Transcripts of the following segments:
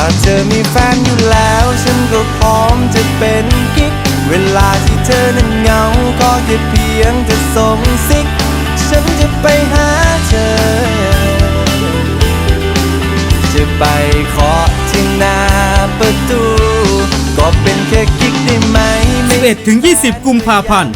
ถ้าเธอมีแฟนอยู่แล้ว ฉันก็พร้อมจะเป็นกิ๊ก เวลาที่เธอนั้นเหงา ก็แค่เพียงจะส่งซิก ฉันจะไปหาเธอ จะไปขอที่นา 11ถึง20 กุมภาพันธ์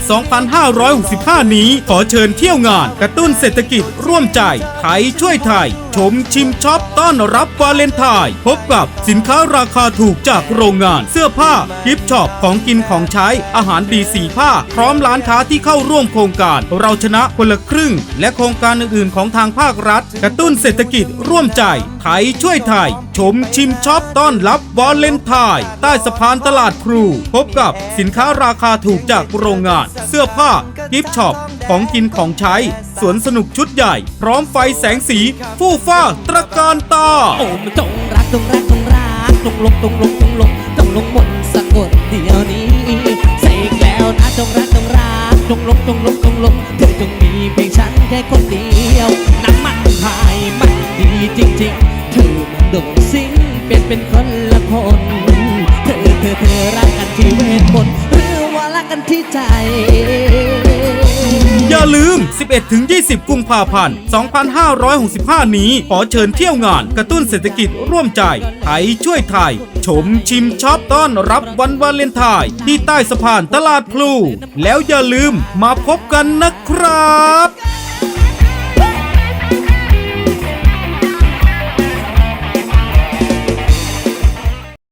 2565 นี้ ขอเชิญเที่ยวงาน กระตุ้นเศรษฐกิจร่วมใจ ไทยช่วยไทย ชมชิมช็อปต้อนรับวาเลนไทน์พบกับสินค้าราคาถูกจากโรงงาน เสื้อผ้ากิฟต์ช็อปของกินของใช้อาหารดีสีผ้า พร้อมร้านค้าที่เข้าร่วมโครงการ เราชนะคนละครึ่ง และโครงการอื่นๆของทางภาครัฐ กระตุ้นเศรษฐกิจร่วมใจ ไทยช่วยไทยชมชิมช็อปต้อนรับวาเลนไทน์ใต้สะพานตลาดพลูพบกับสินค้าราคาถูกจากโรงงาน เสื้อผ้า กิฟต์ช็อป ของกินของใช้ สวนสนุกชุดใหญ่ พร้อมไฟแสงสี ฟู่ฟ้าตระการตา โอ้มันจงรักจงรักจงรักจงลงจงลงจงลงจงลงมนต์สะกดเดียวนี้เสกแล้วนะจงรักจงรักจงลงจงลงจงลงเธอจงมีเพียงฉันแค่คนเดียวน้ำมันพายมันดีจริง ๆ ดดซิงเป็นเป็นคนละคน เธอเธอเธอรักกันที่เวทมนต์หรือว่ารักกันที่ใจ อย่าลืม 11-20 กุมภาพันธ์ 2565 นี้ ขอเชิญเที่ยวงานกระตุ้นเศรษฐกิจร่วมใจไทยช่วยไทย ชมชิมช็อปต้อนรับวันวาเลนไทน์ที่ใต้สะพานตลาดพลู แล้วอย่าลืมมาพบกันนะครับ